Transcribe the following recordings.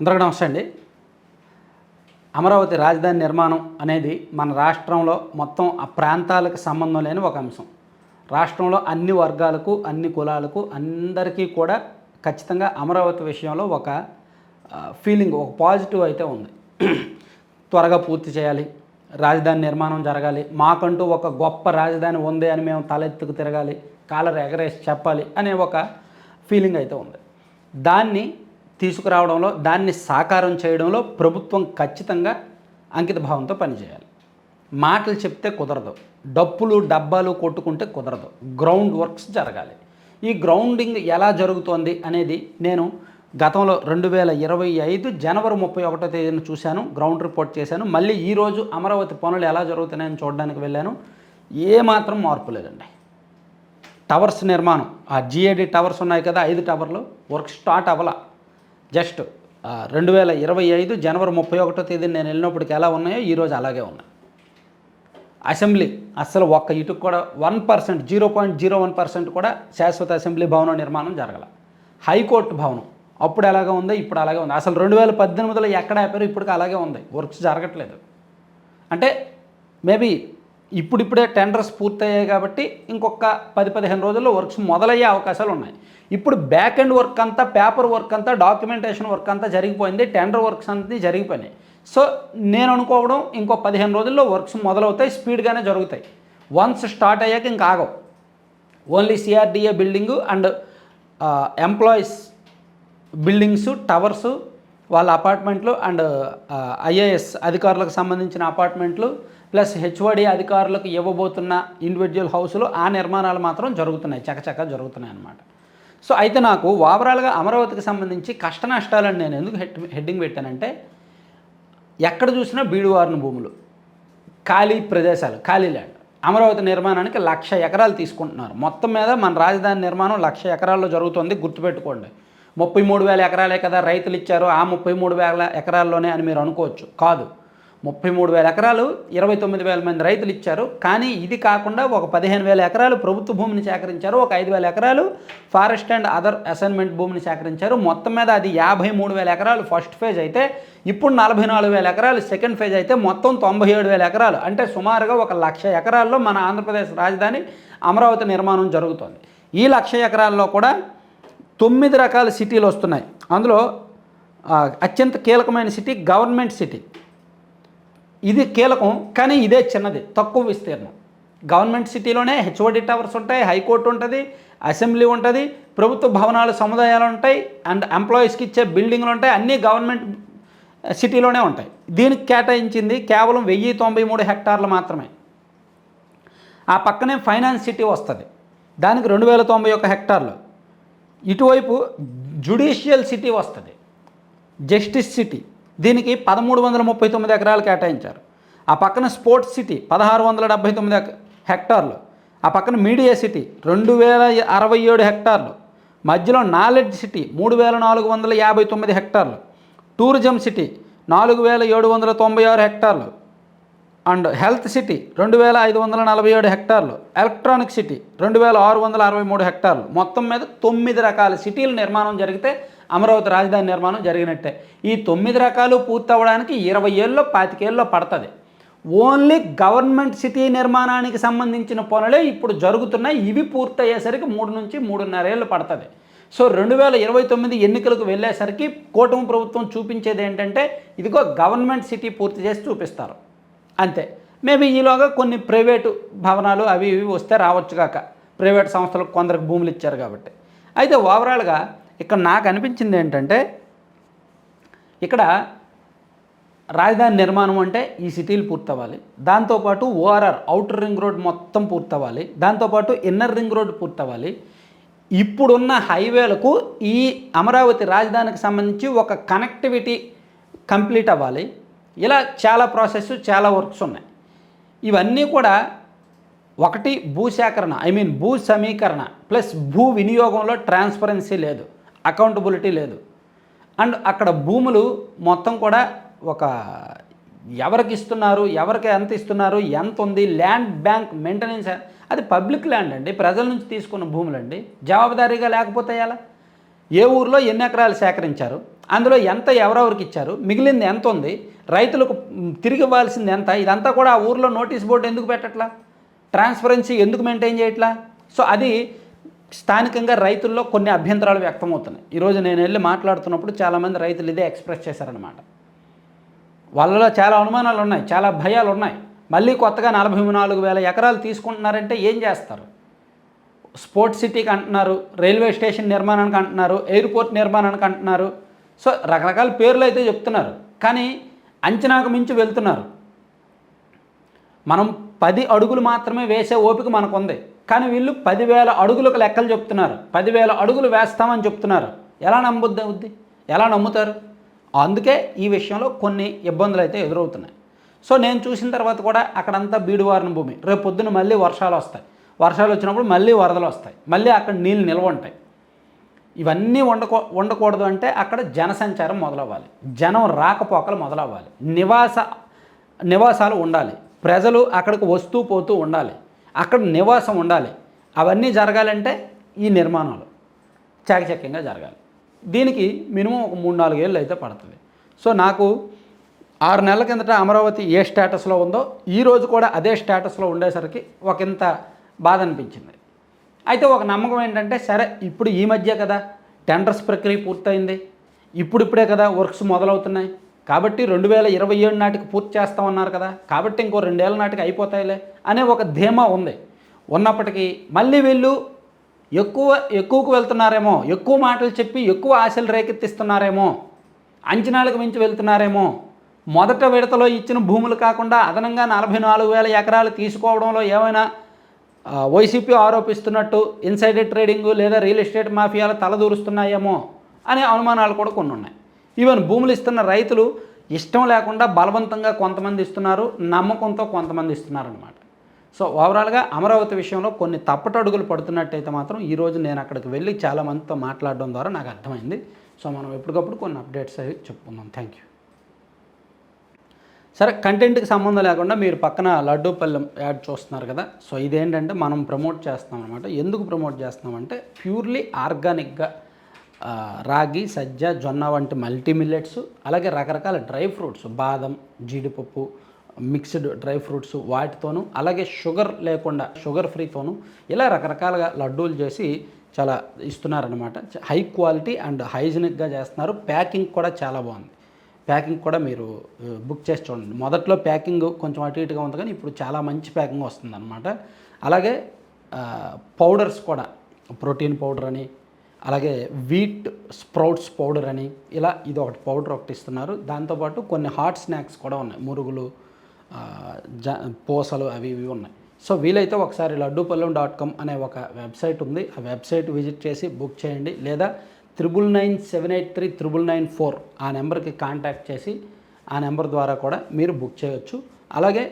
అందరికీ నమస్తే అండి. అమరావతి రాజధాని నిర్మాణం అనేది మన రాష్ట్రంలో మొత్తం ఆ ప్రాంతాలకు సంబంధం లేని ఒక అంశం. రాష్ట్రంలో అన్ని వర్గాలకు అన్ని కులాలకు అందరికీ కూడా ఖచ్చితంగా అమరావతి విషయంలో ఒక ఫీలింగ్ ఒక పాజిటివ్ అయితే ఉంది. త్వరగా పూర్తి చేయాలి. రాజధాని నిర్మాణం జరగాలి. మాకంటూ ఒక గొప్ప రాజధాని ఉంది అని మేము తలెత్తుకు తిరగాలి. కాలర్ ఎగరేసి చెప్పాలి అనే ఒక ఫీలింగ్ అయితే ఉంది. దాన్ని తీసుకురావడంలో దాన్ని సాకారం చేయడంలో ప్రభుత్వం ఖచ్చితంగా అంకిత భావంతో పనిచేయాలి. మాటలు చెప్తే కుదరదు. డప్పులు డబ్బాలు కొట్టుకుంటే కుదరదు. గ్రౌండ్ వర్క్స్ జరగాలి. ఈ గ్రౌండింగ్ ఎలా జరుగుతోంది అనేది నేను గతంలో రెండు వేల ఇరవై ఐదు జనవరి ముప్పై ఒకటో తేదీన చూశాను గ్రౌండ్ రిపోర్ట్ చేశాను. మళ్ళీ ఈరోజు అమరావతి పనులు ఎలా జరుగుతున్నాయని చూడడానికి వెళ్ళాను. ఏమాత్రం మార్పు లేదండి. టవర్స్ నిర్మాణం. ఆ జిఏడి టవర్స్ ఉన్నాయి కదా ఐదు టవర్లు. Work start అవ్వాల. జస్ట్ రెండు వేల ఇరవై ఐదు జనవరి ముప్పై ఒకటో తేదీ నేను వెళ్ళినప్పటికి ఎలా ఉన్నాయో ఈరోజు అలాగే ఉన్నాయి. అసెంబ్లీ అస్సలు ఒక్క ఇటుకు కూడా one percent zero point zero one percent కూడా శాశ్వత అసెంబ్లీ భవనం నిర్మాణం జరగల. హైకోర్టు భవనం అప్పుడు ఎలాగే ఉంది ఇప్పుడు అలాగే ఉంది. అసలు రెండు వేల పద్దెనిమిదిలో ఎక్కడ ఆపారో ఇప్పటికి అలాగే ఉంది వర్క్స్ జరగట్లేదు. అంటే మేబీ ఇప్పుడిప్పుడే టెండర్స్ పూర్తయ్యాయి కాబట్టి ఇంకొక పది పదిహేను రోజుల్లో వర్క్స్ మొదలయ్యే అవకాశాలు ఉన్నాయి. ఇప్పుడు బ్యాక్ ఎండ్ వర్క్ అంతా పేపర్ వర్క్ అంతా డాక్యుమెంటేషన్ వర్క్ అంతా జరిగిపోయింది టెండర్ వర్క్స్ అంతా జరిగిపోయినాయి. సో నేను అనుకోవడం ఇంకో పదిహేను రోజుల్లో వర్క్స్ మొదలవుతాయి స్పీడ్గానే జరుగుతాయి. వన్స్ స్టార్ట్ అయ్యాక ఇంకా ఆగవు. Only CRDA building and employees buildings towers వాళ్ళ అపార్ట్మెంట్లు అండ్ ఐఏఎస్ అధికారులకు సంబంధించిన అపార్ట్మెంట్లు ప్లస్ హెచ్ఓడి అధికారులకు ఇవ్వబోతున్న ఇండివిజువల్ హౌస్లు ఆ నిర్మాణాలు మాత్రం జరుగుతున్నాయి చకచక జరుగుతున్నాయి అన్నమాట. సో అయితే నాకు ఓవరాల్గా అమరావతికి సంబంధించి కష్ట నష్టాలని నేను ఎందుకు హెడ్ హెడ్డింగ్ పెట్టానంటే ఎక్కడ చూసినా బీడువారిన భూములు ఖాళీ ప్రదేశాలు ఖాళీ ల్యాండ్. అమరావతి నిర్మాణానికి లక్ష ఎకరాలు తీసుకుంటున్నారు. మొత్తం మీద మన రాజధాని నిర్మాణం లక్ష ఎకరాల్లో జరుగుతుంది గుర్తుపెట్టుకోండి. ముప్పై మూడు వేల ఎకరాలే కదా రైతులు ఇచ్చారు ఆ ముప్పై మూడు వేల ఎకరాల్లోనే అని మీరు అనుకోవచ్చు. కాదు. ముప్పై మూడు వేల ఎకరాలు ఇరవై తొమ్మిది వేల మంది రైతులు ఇచ్చారు. కానీ ఇది కాకుండా ఒక పదిహేను వేల ఎకరాలు ప్రభుత్వ భూమిని సేకరించారు. ఒక ఐదు వేల ఎకరాలు ఫారెస్ట్ అండ్ అదర్ అసైన్మెంట్ భూమిని సేకరించారు. మొత్తం మీద అది యాభై మూడు వేల ఎకరాలు ఫస్ట్ ఫేజ్ అయితే ఇప్పుడు నలభై నాలుగు వేల ఎకరాలు సెకండ్ ఫేజ్ అయితే మొత్తం తొంభై ఏడు వేల ఎకరాలు. అంటే సుమారుగా ఒక లక్ష ఎకరాల్లో మన ఆంధ్రప్రదేశ్ రాజధాని అమరావతి నిర్మాణం జరుగుతోంది. ఈ లక్ష ఎకరాల్లో కూడా తొమ్మిది రకాల సిటీలు వస్తున్నాయి. అందులో అత్యంత కీలకమైన సిటీ గవర్నమెంట్ సిటీ. ఇది కీలకం కానీ ఇదే చిన్నది తక్కువ విస్తీర్ణం. గవర్నమెంట్ సిటీలోనే హెచ్ఓడి టవర్స్ ఉంటాయి హైకోర్టు ఉంటుంది అసెంబ్లీ ఉంటుంది ప్రభుత్వ భవనాలు సముదాయాలు ఉంటాయి అండ్ ఎంప్లాయీస్కి ఇచ్చే బిల్డింగ్లు ఉంటాయి అన్నీ గవర్నమెంట్ సిటీలోనే ఉంటాయి. దీనికి కేటాయించింది కేవలం వెయ్యి తొంభై మూడు హెక్టార్లు మాత్రమే. ఆ పక్కనే ఫైనాన్స్ సిటీ వస్తుంది దానికి రెండు వేల తొంభై ఒక హెక్టార్లు. ఇటువైపు జుడిషియల్ సిటీ వస్తుంది జస్టిస్ సిటీ. దీనికి పదమూడు వందల ముప్పై తొమ్మిది ఎకరాలు కేటాయించారు. ఆ పక్కన స్పోర్ట్స్ సిటీ పదహారు వందల డెబ్బై తొమ్మిది హెక్టార్లు. ఆ పక్కన మీడియా సిటీ రెండు వేల అరవై ఏడు హెక్టార్లు. మధ్యలో నాలెడ్జ్ సిటీ మూడు వేల నాలుగు వందల యాభై తొమ్మిది హెక్టార్లు. టూరిజం సిటీ నాలుగు వేల ఏడు వందల తొంభై ఆరు హెక్టార్లు. అండ్ హెల్త్ సిటీ రెండు వేల ఐదు వందల నలభై ఏడు హెక్టార్లు. ఎలక్ట్రానిక్ సిటీ రెండు వేల ఆరు వందల అరవై మూడు హెక్టార్లు. మొత్తం మీద తొమ్మిది రకాల సిటీల నిర్మాణం జరిగితే అమరావతి రాజధాని నిర్మాణం జరిగినట్టే. ఈ తొమ్మిది రకాలు పూర్తవడానికి ఇరవై ఏళ్ళలో పాతికేళ్ళలో పడుతుంది. ఓన్లీ గవర్నమెంట్ సిటీ నిర్మాణానికి సంబంధించిన పనులే ఇప్పుడు జరుగుతున్నాయి. ఇవి పూర్తయ్యేసరికి మూడు నుంచి మూడున్నర ఏళ్ళు పడుతుంది. సో రెండు వేల ఇరవై తొమ్మిది ఎన్నికలకు వెళ్ళేసరికి కూటమి ప్రభుత్వం చూపించేది ఏంటంటే ఇదిగో గవర్నమెంట్ సిటీ పూర్తి చేసి చూపిస్తారు. అంతే. మేబీ ఈలోగా కొన్ని ప్రైవేటు భవనాలు అవి ఇవి వస్తే రావచ్చు కాక. ప్రైవేట్ సంస్థలకు కొందరికి భూములు ఇచ్చారు కాబట్టి. అయితే ఓవరాల్గా ఇక్కడ నాకు అనిపించింది ఏంటంటే ఇక్కడ రాజధాని నిర్మాణం అంటే ఈ సిటీలు పూర్తవ్వాలి. దాంతోపాటు ఓఆర్ఆర్ అవుటర్ రింగ్ రోడ్ మొత్తం పూర్తవ్వాలి. దాంతోపాటు ఇన్నర్ రింగ్ రోడ్ పూర్తవ్వాలి. ఇప్పుడున్న హైవేలకు ఈ అమరావతి రాజధానికి సంబంధించి ఒక కనెక్టివిటీ కంప్లీట్ అవ్వాలి. ఇలా చాలా ప్రాసెస్ చాలా వర్క్స్ ఉన్నాయి. ఇవన్నీ కూడా ఒకటి భూసేకరణ ఐ మీన్ భూ సమీకరణ ప్లస్ భూ వినియోగంలో ట్రాన్స్పరెన్సీ లేదు. అకౌంటబిలిటీ లేదు. అండ్ అక్కడ భూములు మొత్తం కూడా ఒక ఎవరికి ఇస్తున్నారు ఎవరికి ఎంత ఇస్తున్నారు ఎంత ఉంది ల్యాండ్ బ్యాంక్ మెయింటెనెన్స్ అది పబ్లిక్ ల్యాండ్ అండి. ప్రజల నుంచి తీసుకున్న భూములండి. జవాబుదారీగా లేకపోతే ఎలా? ఏ ఊర్లో ఎన్ని ఎకరాలు సేకరించారు? అందులో ఎంత ఎవరెవరికి ఇచ్చారు? మిగిలింది ఎంత ఉంది? రైతులకు తిరిగి ఇవ్వాల్సింది ఎంత? ఇదంతా కూడా ఆ ఊర్లో నోటీస్ బోర్డు ఎందుకు పెట్టట్లా? ట్రాన్స్పరెన్సీ ఎందుకు మెయింటైన్ చేయట్లా? సో అది స్థానికంగా రైతుల్లో కొన్ని అభ్యంతరాలు వ్యక్తమవుతున్నాయి. ఈరోజు నేను వెళ్ళి మాట్లాడుతున్నప్పుడు చాలామంది రైతులు ఇదే ఎక్స్ప్రెస్ చేశారనమాట వాళ్ళలో చాలా అనుమానాలు ఉన్నాయి చాలా భయాలు ఉన్నాయి. మళ్ళీ కొత్తగా నలభై నాలుగు వేల ఎకరాలు తీసుకుంటున్నారంటే ఏం చేస్తారు? స్పోర్ట్స్ సిటీకి అంటున్నారు రైల్వే స్టేషన్ నిర్మాణానికి అంటున్నారు ఎయిర్పోర్ట్ నిర్మాణానికి అంటున్నారు. సో రకరకాల పేర్లు అయితే చెప్తున్నారు. కానీ అంచనాకు మించి వెళ్తున్నారు. మనం పది అడుగులు మాత్రమే వేసే ఓపిక మనకు ఉంది కానీ వీళ్ళు పదివేల అడుగులకు లెక్కలు చెప్తున్నారు. పదివేల అడుగులు వేస్తామని చెప్తున్నారు. ఎలా నమ్ముద్ది అవుద్ది? ఎలా నమ్ముతారు? అందుకే ఈ విషయంలో కొన్ని ఇబ్బందులు అయితే ఎదురవుతున్నాయి. సో నేను చూసిన తర్వాత కూడా అక్కడంతా బీడువారిన భూమి. రేపు పొద్దున మళ్ళీ వర్షాలు వస్తాయి. వర్షాలు వచ్చినప్పుడు మళ్ళీ వరదలు వస్తాయి. మళ్ళీ అక్కడ నీళ్ళు నిల్వ ఉంటాయి. ఇవన్నీ ఉండకూ ఉండకూడదు అంటే అక్కడ జనసంచారం మొదలవ్వాలి. జనం రాకపోకలు మొదలవ్వాలి. నివాస నివాసాలు ఉండాలి. ప్రజలు అక్కడికి వస్తూ పోతూ ఉండాలి. అక్కడ నివాసం ఉండాలి. అవన్నీ జరగాలంటే ఈ నిర్మాణాలు చాకచక్యంగా జరగాలి. దీనికి మినిమం ఒక మూడు నాలుగేళ్ళు అయితే పడుతుంది. సో నాకు ఆరు నెలల కిందట అమరావతి ఏ స్టేటస్లో ఉందో ఈ రోజు కూడా అదే స్టేటస్లో ఉండేసరికి ఒక ఇంత బాధ అనిపించింది. అయితే ఒక నమ్మకం ఏంటంటే సరే ఇప్పుడు ఈ మధ్య కదా టెండర్స్ ప్రక్రియ పూర్తయింది. ఇప్పుడిప్పుడే కదా వర్క్స్ మొదలవుతున్నాయి. కాబట్టి రెండు వేల ఇరవై ఏడు నాటికి పూర్తి చేస్తామన్నారు కదా కాబట్టి ఇంకో రెండేళ్ళ నాటికి అయిపోతాయిలే అనే ఒక ధీమా ఉంది. ఉన్నప్పటికీ మళ్ళీ వీళ్ళు ఎక్కువ ఎక్కువకు వెళ్తున్నారేమో ఎక్కువ మాటలు చెప్పి ఎక్కువ ఆశలు రేకెత్తిస్తున్నారేమో అంచనాలకు మించి వెళ్తున్నారేమో మొదట విడతలో ఇచ్చిన భూములు కాకుండా అదనంగా నలభై నాలుగు వేల ఎకరాలు తీసుకోవడంలో ఏమైనా వైసీపీ ఆరోపిస్తున్నట్టు ఇన్సైడర్ ట్రేడింగ్ లేదా రియల్ ఎస్టేట్ మాఫియాలు తలదూరుస్తున్నాయేమో అనే అనుమానాలు కూడా కొన్ని ఉన్నాయి ఈవెన్ భూములు ఇస్తున్న రైతులు ఇష్టం లేకుండా బలవంతంగా కొంతమంది ఇస్తున్నారు నమ్మకంతో కొంతమంది ఇస్తున్నారు అనమాట సో ఓవరాల్గా అమరావతి విషయంలో కొన్ని తప్పటడుగులు పడుతున్నట్టయితే మాత్రం ఈరోజు నేను అక్కడికి వెళ్ళి చాలామందితో మాట్లాడడం ద్వారా నాకు అర్థమైంది. సో మనం ఎప్పటికప్పుడు కొన్ని అప్డేట్స్ అవి చెప్పుకుందాం. థ్యాంక్ యూ సరే కంటెంట్కి సంబంధం లేకుండా మీరు పక్కన లడ్డూపల్లెం యాడ్ చూస్తున్నారు కదా. సో ఇదేంటంటే మనం ప్రమోట్ చేస్తాం అనమాట ఎందుకు ప్రమోట్ చేస్తున్నామంటే ప్యూర్లీ ఆర్గానిక్గా రాగి సజ్జ జొన్న వంటి మల్టీ మిల్లెట్స్ అలాగే రకరకాల డ్రై ఫ్రూట్స్ బాదం జీడిపప్పు మిక్స్డ్ డ్రై ఫ్రూట్స్ వాటితోనూ అలాగే షుగర్ లేకుండా షుగర్ ఫ్రీతోనూ ఇలా రకరకాలుగా లడ్డూలు చేసి చాలా ఇస్తున్నారనమాట హై క్వాలిటీ అండ్ హైజీనిక్గా చేస్తున్నారు. ప్యాకింగ్ కూడా చాలా బాగుంది. ప్యాకింగ్ కూడా మీరు బుక్ చేసి చూడండి. మొదట్లో ప్యాకింగ్ కొంచెం అటు ఇటుగా ఉంది కానీ ఇప్పుడు చాలా మంచి ప్యాకింగ్ వస్తుంది అనమాట అలాగే పౌడర్స్ కూడా ప్రోటీన్ పౌడర్ అని అలాగే వీట్ స్ప్రౌట్స్ పౌడర్ అని ఇలా ఇది ఒకటి పౌడర్ ఒకటి ఇస్తున్నారు. దాంతోపాటు కొన్ని హాట్ స్నాక్స్ కూడా ఉన్నాయి. మురుగులు జ పూసలు అవి ఇవి ఉన్నాయి. సో వీలైతే ఒకసారి లడ్డూపల్లెం డాట్ కామ్ అనే ఒక వెబ్సైట్ ఉంది. ఆ వెబ్సైట్ విజిట్ చేసి బుక్ చేయండి. లేదా triple nine seven eight three triple nine four ఆ నెంబర్కి కాంటాక్ట్ చేసి ఆ నెంబర్ ద్వారా కూడా మీరు బుక్ చేయొచ్చు. అలాగే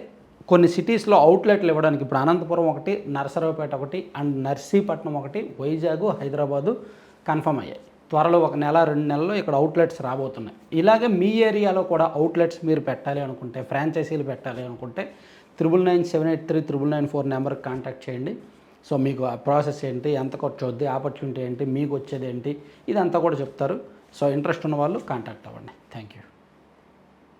కొన్ని సిటీస్లో అవుట్లెట్లు ఇవ్వడానికి ఇప్పుడు అనంతపురం ఒకటి నరసరావుపేట ఒకటి అండ్ నర్సీపట్నం ఒకటి వైజాగ్ హైదరాబాదు కన్ఫర్మ్ అయ్యాయి. త్వరలో ఒక నెల రెండు నెలల్లో ఇక్కడ అవుట్లెట్స్ రాబోతున్నాయి. ఇలాగే మీ ఏరియాలో కూడా అవుట్లెట్స్ మీరు పెట్టాలి అనుకుంటే ఫ్రాంచైజీలు పెట్టాలి అనుకుంటే triple nine seven eight three triple nine four నెంబర్కి కాంటాక్ట్ చేయండి. సో మీకు ఆ ప్రాసెస్ ఏంటి ఎంత ఖర్చు అవుద్ది ఆపర్చునిటీ ఏంటి మీకు వచ్చేది ఏంటి ఇదంతా కూడా చెప్తారు. సో ఇంట్రెస్ట్ ఉన్న వాళ్ళు కాంటాక్ట్ అవ్వండి. Thank you.